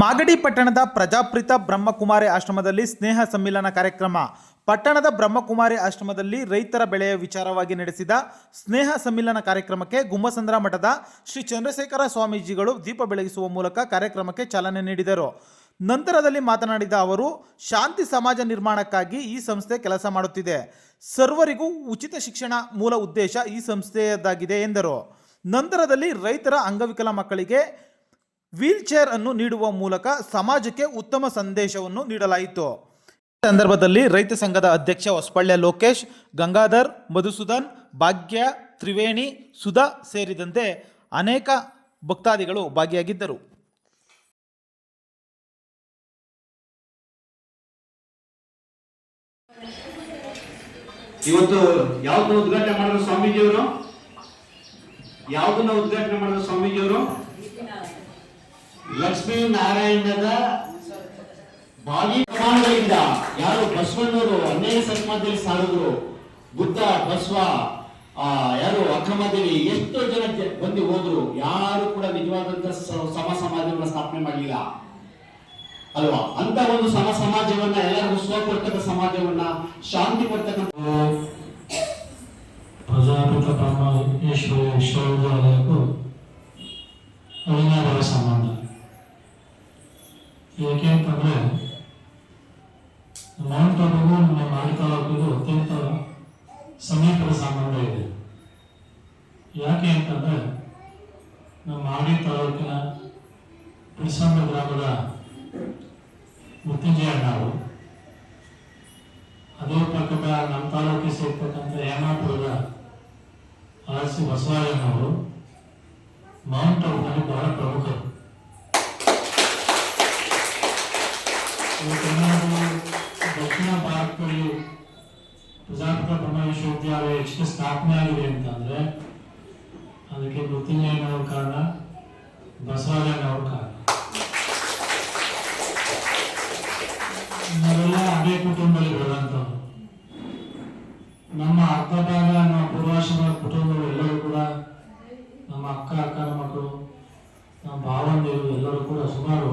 ಮಾಗಡಿ ಪಟ್ಟಣದ ಪ್ರಜಾಪ್ರಿತ ಬ್ರಹ್ಮಕುಮಾರಿ ಆಶ್ರಮದಲ್ಲಿ ಸ್ನೇಹ ಸಮ್ಮಿಲನ ಕಾರ್ಯಕ್ರಮ. ಪಟ್ಟಣದ ಬ್ರಹ್ಮಕುಮಾರಿ ಆಶ್ರಮದಲ್ಲಿ ರೈತರ ಬೆಳೆಯ ವಿಚಾರವಾಗಿ ನಡೆಸಿದ ಸ್ನೇಹ ಸಮ್ಮಿಲನ ಕಾರ್ಯಕ್ರಮಕ್ಕೆ ಗುಮ್ಮಸಂದ್ರ ಮಠದ ಶ್ರೀ ಚಂದ್ರಶೇಖರ ಸ್ವಾಮೀಜಿಗಳು ದೀಪ ಬೆಳಗಿಸುವ ಮೂಲಕ ಕಾರ್ಯಕ್ರಮಕ್ಕೆ ಚಾಲನೆ ನೀಡಿದರು. ನಂತರದಲ್ಲಿ ಮಾತನಾಡಿದ ಅವರು, ಶಾಂತಿ ಸಮಾಜ ನಿರ್ಮಾಣಕ್ಕಾಗಿ ಈ ಸಂಸ್ಥೆ ಕೆಲಸ ಮಾಡುತ್ತಿದೆ. ಸರ್ವರಿಗೂ ಉಚಿತ ಶಿಕ್ಷಣ ಮೂಲ ಉದ್ದೇಶ ಈ ಸಂಸ್ಥೆಯದ್ದಾಗಿದೆ ಎಂದರು. ನಂತರದಲ್ಲಿ ರೈತರ ಅಂಗವಿಕಲ ಮಕ್ಕಳಿಗೆ ವೀಲ್ ಚೇರ್ ಅನ್ನು ನೀಡುವ ಮೂಲಕ ಸಮಾಜಕ್ಕೆ ಉತ್ತಮ ಸಂದೇಶವನ್ನು ನೀಡಲಾಯಿತು. ಸಂದರ್ಭದಲ್ಲಿ ರೈತ ಸಂಘದ ಅಧ್ಯಕ್ಷ ಹೊಸಪಳ್ಯ ಲೋಕೇಶ್, ಗಂಗಾಧರ್, ಮಧುಸೂದನ್, ಭಾಗ್ಯ, ತ್ರಿವೇಣಿ, ಸುಧಾ ಸೇರಿದಂತೆ ಅನೇಕ ಭಕ್ತಾದಿಗಳು ಭಾಗಿಯಾಗಿದ್ದರು. ಇವತ್ತು ಯಾವ್ದನ್ನ ಉದ್ಘಾಟನೆ ಮಾಡಿದ್ರು ಸ್ವಾಮೀಜಿಯವರು? ಯಾವ್ದನ್ನ ಉದ್ಘಾಟನೆ ಮಾಡಿದ್ರು ಸ್ವಾಮೀಜಿಯವರು? ಲಕ್ಷ್ಮೀ ನಾರಾಯಣದ ಬಾಲಿ ಪ್ರಮಾಣಗಳಿಂದ ಯಾರು ಬಸವಣ್ಣವರು ಹನ್ನೆರಡು ಸನ್ಮಾನದಲ್ಲಿ ಸಾರಿದ್ರು, ಬುದ್ಧ, ಬಸವ ಯಾರು ಅಕ್ಕಮದೇವಿ ಎಷ್ಟೋ ಜನ ಬಂದು ಹೋದ್ರು. ಯಾರು ಕೂಡ ನಿಜವಾದಂತ ಸಮ ಸಮಾಜವನ್ನ ಸ್ಥಾಪನೆ ಮಾಡಲಿಲ್ಲ. ಅಲ್ವಾ? ಅಂತ ಒಂದು ಸಮ ಸಮಾಜವನ್ನ, ಎಲ್ಲರಿಗೂ ಸ್ವಕೊಡ್ತಕ್ಕ ಸಮಾಜವನ್ನ, ಶಾಂತಿ ಕೊಡ್ತಕ್ಕಂಥ ಪ್ರಜಾಪಿತ ಪರಮೇಶ್ವರ ವಿಶ್ವವಿದ್ಯಾಲಯಕ್ಕೂ ಅವಿನಾಭಾವ ಏಕೆ ಅಂತಂದ್ರೆ ಆಬುಗೂ ನಮ್ಮ ಮಾಡಿ ತಾಲೂಕಿಗೂ ಅತ್ಯಂತ ಸಮೀಪದ ಸಂಬಂಧ ಇದೆ. ಯಾಕೆ ಅಂತಂದ್ರೆ, ನಮ್ಮ ಆಡಿ ತಾಲೂಕಿನ ಬಿಡ್ಸಂಬ ಗ್ರಾಮದ ಮೃತ್ಯುಂಜಯ ನಾವು ಅದೇ ಪಕ್ಕದ ನಮ್ಮ ತಾಲೂಕಿಗೆ ಸೇರ್ತಕ್ಕಂಥ ಯಾಮಾಪುರದ ಅರಸಿ ಬಸವರಾಜನವರು ದಕ್ಷಿಣ ಭಾರತದಲ್ಲಿ ಪ್ರಜಾಪಿತ ಬ್ರಹ್ಮ ವಿಶ್ವವಿದ್ಯಾಲಯ ಎಷ್ಟು ಸ್ಥಾಪನೆ ಆಗಿದೆ ಅಂತಂದ್ರೆ ಅದಕ್ಕೆ ಮೃತ್ಯುಂಜಯನವ್ರ ಕಾರಣ ಬಸವರಾಜನವ್ರ ಕಾರಣ. ನಾವೆಲ್ಲ ಅದೇ ಕುಟುಂಬದಲ್ಲಿ ಬೆಳೆದಂಥವ್ರು ನಮ್ಮ ಅರ್ಧ ಭಾಗ ನಮ್ಮ ಪೂರ್ವಾಶ್ರಮದ ಕುಟುಂಬಗಳು ಎಲ್ಲರೂ ಕೂಡ ನಮ್ಮ ಅಕ್ಕ ಅಕ್ಕನ ಮಕ್ಕಳು, ನಮ್ಮ ಭಾವಂದಿರು ಎಲ್ಲರೂ ಕೂಡ ಸುಮಾರು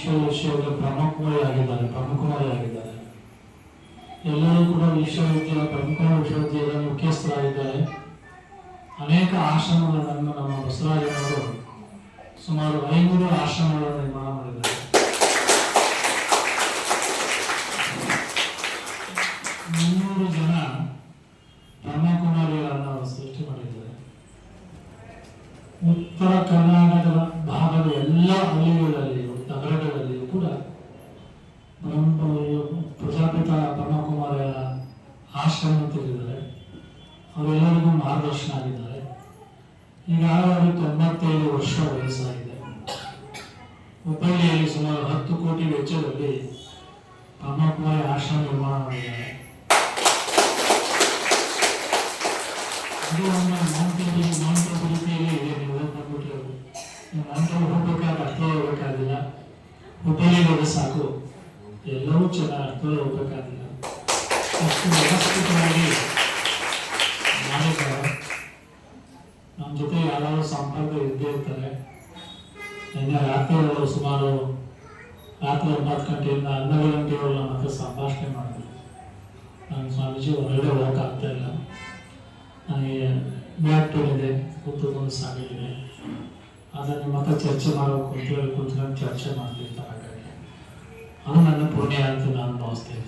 ಈಶ್ವರ ವಿಷಯದ ಪ್ರಮುಖವಾಗಿ ಆಗಿದ್ದಾರೆ ಎಲ್ಲರೂ ಕೂಡ ವಿಶ್ವವಿದ್ಯಾಲಯ ಪ್ರಮುಖ ವಿಶ್ವವಿದ್ಯಾಲಯದ ಮುಖ್ಯಸ್ಥರಾಗಿದ್ದಾರೆ. ಅನೇಕ ಆಶ್ರಮಗಳನ್ನು ನಮ್ಮ ಬಸವರಾಜನವರು ಸುಮಾರು ಐನೂರು ಆಶ್ರಮಗಳನ್ನು ನಿರ್ಮಾಣ ಮಾಡಿದ್ದಾರೆ. ಮುನ್ನೂರು ಜನ ಬ್ರಹ್ಮಕುಮಾರಿಗಳನ್ನು ಸೃಷ್ಟಿ ಮಾಡಿದ್ದಾರೆ. ಉತ್ತರ ಕರ್ನಾಟಕದ ಈಗಾಗಲೇ ತೊಂಬತ್ತೈದು ವರ್ಷ ವಯಸ್ಸಾಗಿದೆ. ಹುಬ್ಬಳ್ಳಿಯಲ್ಲಿ ಸುಮಾರು ಹತ್ತು ಕೋಟಿ ವೆಚ್ಚದಲ್ಲಿ ಬ್ರಹ್ಮಕುಮಾರಿ ಆಶ್ರಮ ನಿರ್ಮಾಣ ಮಾಡಿದ್ದಾರೆ. ಮೌಂಟೇಬ್ ಹೋಗ್ಬೇಕಾದ್ರೆ ಅರ್ಥ ಹೋಗ್ಬೇಕಾಗಿಲ್ಲ. ಸಾಕು. ಎಲ್ಲವೂ ಚೆನ್ನಾಗಿ ಅರ್ಥ ಹೋಗ್ಬೇಕಾಗಿಲ್ಲ. ಅಷ್ಟು ವ್ಯವಸ್ಥಿತವಾಗಿ ಮಾಡಿದ್ದಾರೆ. ಸಂಪರ್ಕ ಇದ್ದೇ ಇರ್ತಾರೆ. ನಿನ್ನೆ ರಾತ್ರಿಯವರು ಸುಮಾರು ರಾತ್ರಿ ಒಂಬತ್ತು ಗಂಟೆಯಿಂದ ಹನ್ನೆರಡು ಗಂಟೆಯವರು ನನ್ನ ಹತ್ರ ಸಂಭಾಷಣೆ ಮಾಡಿದ್ರು. ನನ್ನ ಸ್ವಾಮೀಜಿ, ಹೊರಗಡೆ ಹೋಗೋಕ್ಕಾಗ್ತಾ ಇಲ್ಲ. ನನಗೆ ಬ್ಯಾಕ್ ಇದೆ ಕೂತ್ಕೊಂಡು ಸಾಗಿದೆ ಆದರೆ ನಿಮ್ಮ ಹತ್ರ ಚರ್ಚೆ ಮಾಡೋ ಹೇಳಿ ಕೂತ್ಕೊಂಡು ಚರ್ಚೆ ಮಾಡ್ತಿರ್ತಾರೆ ಹಾಗಾಗಿ. ಅದು ನನ್ನ ಪುಣ್ಯ ಅಂತ ನಾನು ಭಾವಿಸ್ತೇನೆ.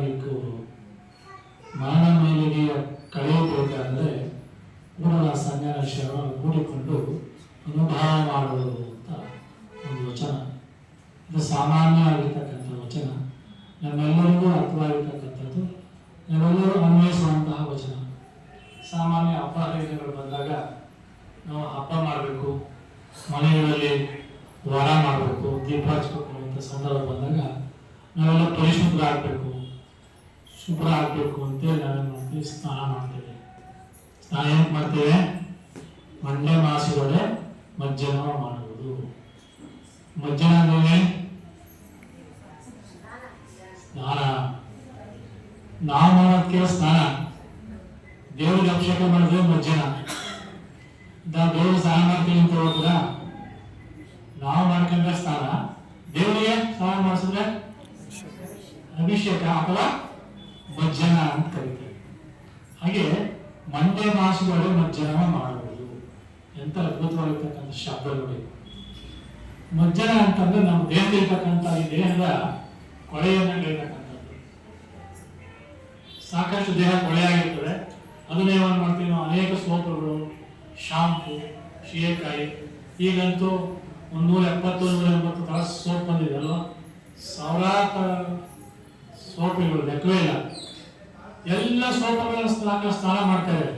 ಮಿಕ್ಕುವರು ಮಾನ ಮೇಲಿಗೆ ಕಳೆಯಬೇಕಾದ್ರೆ ಕೂಡಲ ಸಂಜ್ಞಾನ ಶರಣ ಕೂಡಿಕೊಂಡು ಅನುಭವ ಮಾಡುವುದು ಅಂತ ಒಂದು ವಚನ. ಇದು ಸಾಮಾನ್ಯವಾಗಿರ್ತಕ್ಕಂಥ ವಚನ. ನಮ್ಮೆಲ್ಲರಿಗೂ ಅರ್ಥವಾಗಿರ್ತಕ್ಕಂಥದ್ದು. ನಾವೆಲ್ಲರೂ ಅನ್ವಯಿಸುವಂತಹ ವಚನ. ಸಾಮಾನ್ಯ ಹರಿದಿನಗಳು ಬಂದಾಗ ನಾವು ಹಬ್ಬ ಮಾಡಬೇಕು, ಮನೆಗಳಲ್ಲಿ ವರ ಮಾಡಬೇಕು, ದೀಪ ಹಚ್ಬೇಕು ಅಂತ ಸಂದರ್ಭ ಬಂದಾಗ ನಾವೆಲ್ಲ ಪರಿಶುದ್ಧ ಆಗಬೇಕು ಶುಭ್ರ ಆಗಬೇಕು ಅಂತೇಳಿ ನಾವೇನು ಮಾಡ್ತೀವಿ ಸ್ನಾನ ಮಾಡ್ತೇವೆ ನಾವು ಏನು ಮಾಡ್ತೇವೆ ಮಾಸಿಗೊಡೆ ಮಜ್ಜನ ಮಜ್ಜನ ಅಂದ್ರೆ ಸ್ನಾನ ನಾವು ಮಾಡೋದಕ್ಕೆ ಸ್ನಾನ ದೇವ್ರಿಗೆ ಅಭಿಷೇಕ ಮಾಡಿದ್ರೆ ಮಜ್ಜನ ನಾವು ದೇವ್ರಿಗೆ ಸ್ನಾನ ಮಾಡ್ತೀವಿ ಅಂತ ಹೋದ್ರ ನಾವು ಮಾಡ್ಕೊಂಡ್ರೆ ಸ್ನಾನ ದೇವರಿಗೆ ಸ್ನಾನ ಮಾಡಿಸಿದ್ರೆ ಅಭಿಷೇಕ ಅಥವಾ ಮಜ್ಜನ ಅಂತ ಕರೀತಾರೆ. ಹಾಗೆ ಮಂಡ್ಯ ಮಾಸುಗಳು ಮಜ್ಜನ ಮಾಡುವುದು ಎಂತ ಅದ್ಭುತವಾಗಿರ್ತಕ್ಕಂಥ ಶಬ್ದಗಳು. ಮಜ್ಜನ ಅಂತಂದ್ರೆ ನಮ್ಮ ದೇಹದಲ್ಲಿರ್ತಕ್ಕಂಥ ಈ ದೇಹದ ಕೊಳೆಯನ್ನು ಕಳೀತಕ್ಕಂಥದ್ದು ಸಾಕಷ್ಟು ದೇಹ ಕೊಳೆಯಾಗಿರ್ತದೆ ಅದನ್ನೇ ಏನು ಮಾಡ್ತೀವಿ ನಾವು? ಅನೇಕ ಸೋಪುಗಳು ಶಾಂಪು ಶೀಯಕಾಯಿ ಈಗಂತೂ ಒಂದು ನೂರ ಎಪ್ಪತ್ತು ನೂರ ಎಂಬತ್ತು ತರ ಸೋಪ್ ಬಂದಿದೆ ಅಲ್ವಾ? ಸಾವಿರಾರು ಸೋಪುಗಳು ಲೆಕ್ಕವೇ ಇಲ್ಲ ಎಲ್ಲ ಸೋಪುಗಳ ಸ್ನಾನ ಸ್ನಾನ ಮಾಡ್ತಾರೆ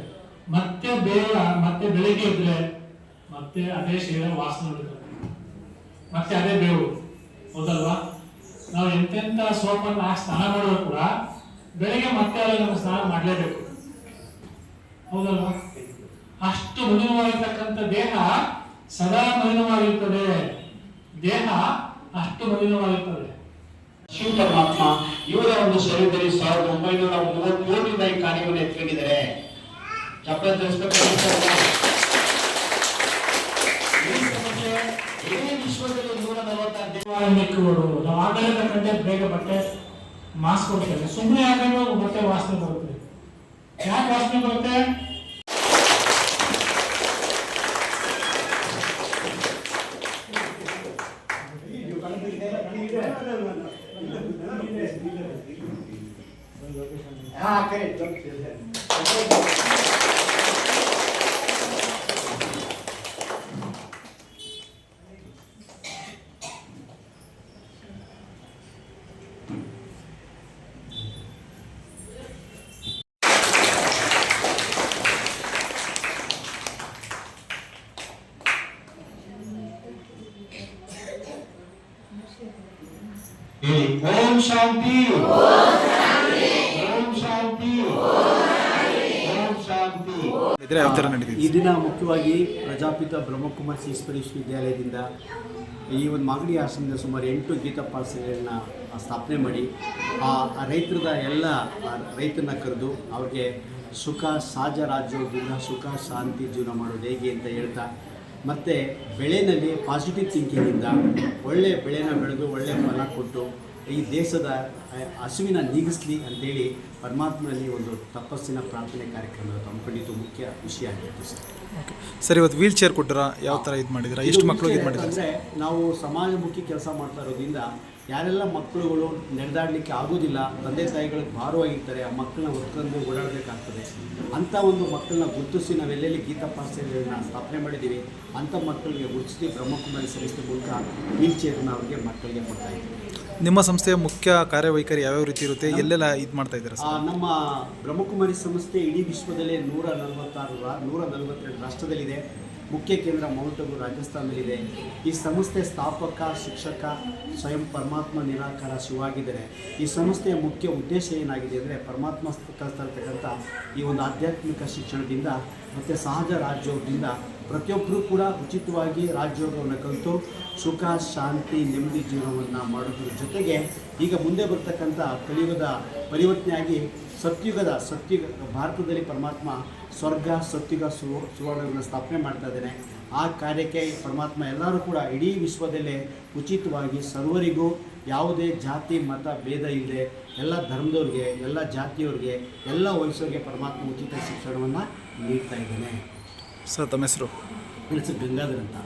ಮತ್ತೆ ಬೇಗ, ಮತ್ತೆ ಬೆಳಿಗ್ಗೆ ಇದ್ರೆ ಮತ್ತೆ ಅದೇ ಶರೀರ ವಾಸನೆ ಬಿಡ್ತಾರೆ ಮತ್ತೆ ಅದೇ ಬೇವು. ಹೌದಲ್ವಾ? ನಾವು ಎಂತೆಂತ ಸೋಪನ್ನು ಹಾಕಿ ಸ್ನಾನ ಮಾಡಿದ್ರು ಕೂಡ ಬೆಳಿಗ್ಗೆ ಮತ್ತೆ ಅಲ್ಲಿ ನಾವು ಸ್ನಾನ ಮಾಡಲೇಬೇಕು. ಹೌದಲ್ವಾ? ಅಷ್ಟು ಮಲಿನವಾಗಿರ್ತಕ್ಕಂಥ ದೇಹ ಸದಾ ಮಲಿನವಾಗಿರ್ತದೆ. ದೇಹ ಅಷ್ಟು ಮಲಿನವಾಗಿರ್ತದೆ. ಶಿವ ಪರಮಾತ್ಮ ಇವರ ಒಂದು ಶರೀರದಲ್ಲಿ ಸಾವಿರದ ಒಂಬೈನೂರ ಮೂವತ್ತೇಳರಿಂದ ಈ ಕಾರ್ಯವನ್ನು ಎತ್ಕೊಂಡಿದ್ದಾರೆ. ಬೇಗ ಬಟ್ಟೆ ಮಾಸ್ಕ್ ಕೊಡ್ತಾರೆ ಸುಮ್ಮನೆ ಹಾಕೊಂಡು ಬಟ್ಟೆ ವಾಸನೆ ಬರುತ್ತೆ. ಯಾಕೆ ವಾಸನೆ ಬರುತ್ತೆ? ಹೇಳಿ ಓಂ ಶಾಂತಿ. ಓಂ ಶಾಂತಿ. ಓಂ ಶಾಂತಿ. ಇದ್ರೆ ಯಾವ ನಡೀತಿದೆ ಈ ದಿನ ಮುಖ್ಯವಾಗಿ ಪ್ರಜಾಪಿತ ಬ್ರಹ್ಮಕುಮಾರ್ ಈಶ್ವರಿ ವಿಶ್ವವಿದ್ಯಾಲಯದಿಂದ ಈ ಒಂದು ಮಾಗಡಿ ಆಶ್ರಮದ ಸುಮಾರು ಎಂಟು ಗೀತಾ ಪಾಠಶಾಲೆಗಳನ್ನ ಸ್ಥಾಪನೆ ಮಾಡಿ ಆ ಆ ರೈತರದ ಎಲ್ಲ ಆ ರೈತರನ್ನ ಕರೆದು ಅವ್ರಿಗೆ ಸುಖ ಸಹಜ ರಾಜ್ಯೋಗದಿಂದ ಸುಖ ಶಾಂತಿ ಜೀವನ ಮಾಡೋದು ಹೇಗೆ ಅಂತ ಹೇಳ್ತಾ ಮತ್ತು ಬೆಳೆನಲ್ಲಿ ಪಾಸಿಟಿವ್ ಥಿಂಕಿಂಗಿಂದ ಒಳ್ಳೆ ಬೆಳೆನ ಬೆಳೆದು ಒಳ್ಳೆ ಫಲ ಕೊಟ್ಟು ಈ ದೇಶದ ಹಸುವಿನ ನೀಗಿಸ್ಲಿ ಅಂತೇಳಿ ಪರಮಾತ್ಮನಲ್ಲಿ ಒಂದು ತಪಸ್ಸಿನ ಪ್ರಾರ್ಥನೆ ಕಾರ್ಯಕ್ರಮ ಹಮ್ಮಿಕೊಂಡಿದ್ದು ಮುಖ್ಯ ವಿಷಯ ಆಗಿತ್ತು ಸರ್. ಸರ್ ಇವತ್ತು ವೀಲ್ ಚೇರ್ ಕೊಟ್ಟರ ಯಾವ ಥರ ಇದು ಮಾಡಿದ್ರೆ? ಎಷ್ಟು ಮಕ್ಕಳು ಇದು ಮಾಡಿದ್ರೆ? ಅಂದರೆ ನಾವು ಸಮಾಜಮುಖಿ ಕೆಲಸ ಮಾಡ್ತಾ ಇರೋದ್ರಿಂದ ಯಾರೆಲ್ಲ ಮಕ್ಕಳುಗಳು ನಡೆದಾಡಲಿಕ್ಕೆ ಆಗೋದಿಲ್ಲ ತಂದೆ ತಾಯಿಗಳಿಗೆ ಭಾರವಾಗಿರ್ತಾರೆ ಆ ಮಕ್ಕಳನ್ನ ಹೊತ್ತಂದು ಓಡಾಡಬೇಕಾಗ್ತದೆ. ಅಂಥ ಒಂದು ಮಕ್ಕಳನ್ನ ಗುರುತಿಸಿ ನಾವೆಲ್ಲೆಲ್ಲಿ ಗೀತಾ ನಾವು ಸ್ಥಾಪನೆ ಮಾಡಿದ್ದೀವಿ ಅಂಥ ಮಕ್ಕಳಿಗೆ ಗುರುತಿಸಿ ಬ್ರಹ್ಮಕುಮಾರಿ ಸಂಸ್ಥೆ ಮೂಲಕ ವೀಲ್ ಚೇರ್ನ ಅವರಿಗೆ ಮಕ್ಕಳಿಗೆ ಕೊಡ್ತಾ ಇದ್ದೀವಿ ನಿಮ್ಮ ಸಂಸ್ಥೆಯ ಮುಖ್ಯ ಕಾರ್ಯವೈಖರಿ ಯಾವ್ಯಾವ ರೀತಿ ಇರುತ್ತೆ? ಎಲ್ಲೆಲ್ಲ ಇದು ಮಾಡ್ತಾ ಇದ್ದಾರೆ ನಮ್ಮ ಬ್ರಹ್ಮಕುಮಾರಿ ಸಂಸ್ಥೆ ಇಡೀ ವಿಶ್ವದಲ್ಲೇ ನೂರ ನಲವತ್ತಾರು ನೂರ ನಲವತ್ತೆರಡು ರಾಷ್ಟ್ರದಲ್ಲಿದೆ. ಮುಖ್ಯ ಕೇಂದ್ರ ಮೌಂಟ್ ಅಬು ರಾಜಸ್ಥಾನದಲ್ಲಿದೆ. ಈ ಸಂಸ್ಥೆ ಸ್ಥಾಪಕ, ಶಿಕ್ಷಕ, ಸ್ವಯಂ ಪರಮಾತ್ಮ ನಿರಾಕಾರ ಶಿವಾಗಿದ್ದಾರೆ ಈ ಸಂಸ್ಥೆಯ ಮುಖ್ಯ ಉದ್ದೇಶ ಏನಾಗಿದೆ ಅಂದರೆ ಪರಮಾತ್ಮ ಕಲಿಸ್ತಾ ಇರ್ತಕ್ಕಂಥ ಈ ಒಂದು ಆಧ್ಯಾತ್ಮಿಕ ಶಿಕ್ಷಣದಿಂದ ಮತ್ತು ಸಹಜ ರಾಜ್ಯೋಗದಿಂದ ಪ್ರತಿಯೊಬ್ಬರೂ ಕೂಡ ಉಚಿತವಾಗಿ ರಾಜ್ಯೋಗವನ್ನು ಕಲಿತು ಸುಖ, ಶಾಂತಿ, ನೆಮ್ಮದಿ ಜೀವನವನ್ನು ಮಾಡೋದ್ರ ಜೊತೆಗೆ ಈಗ ಮುಂದೆ ಬರ್ತಕ್ಕಂಥ ಕಲಿಯುಗದ ಪರಿವರ್ತನೆಯಾಗಿ ಸತ್ಯುಗದ ಸತ್ಯುಗ, ಭಾರತದಲ್ಲಿ ಪರಮಾತ್ಮ ಸ್ವರ್ಗ, ಸತ್ಯುಗ ಸು ಸುವರ್ಣವನ್ನು ಸ್ಥಾಪನೆ ಮಾಡ್ತಾ ಇದ್ದೇನೆ. ಆ ಕಾರ್ಯಕ್ಕೆ ಪರಮಾತ್ಮ ಎಲ್ಲರೂ ಕೂಡ ಇಡೀ ವಿಶ್ವದಲ್ಲೇ ಉಚಿತವಾಗಿ ಸರ್ವರಿಗೂ ಯಾವುದೇ ಜಾತಿ, ಮತ, ಭೇದ ಇಲ್ಲದೆ ಎಲ್ಲ ಧರ್ಮದವ್ರಿಗೆ, ಎಲ್ಲ ಜಾತಿಯವ್ರಿಗೆ, ಎಲ್ಲ ವಯಸ್ಸವ್ರಿಗೆ ಪರಮಾತ್ಮ ಉಚಿತ ಶಿಕ್ಷಣವನ್ನು ನೀಡ್ತಾ ಇದ್ದಾನೆ. ಸರ್ ತಮ್ಮ ಹೆಸರು? ನನ್ನ ಹೆಸರು ಗಂಗಾಧರ್ ಅಂತ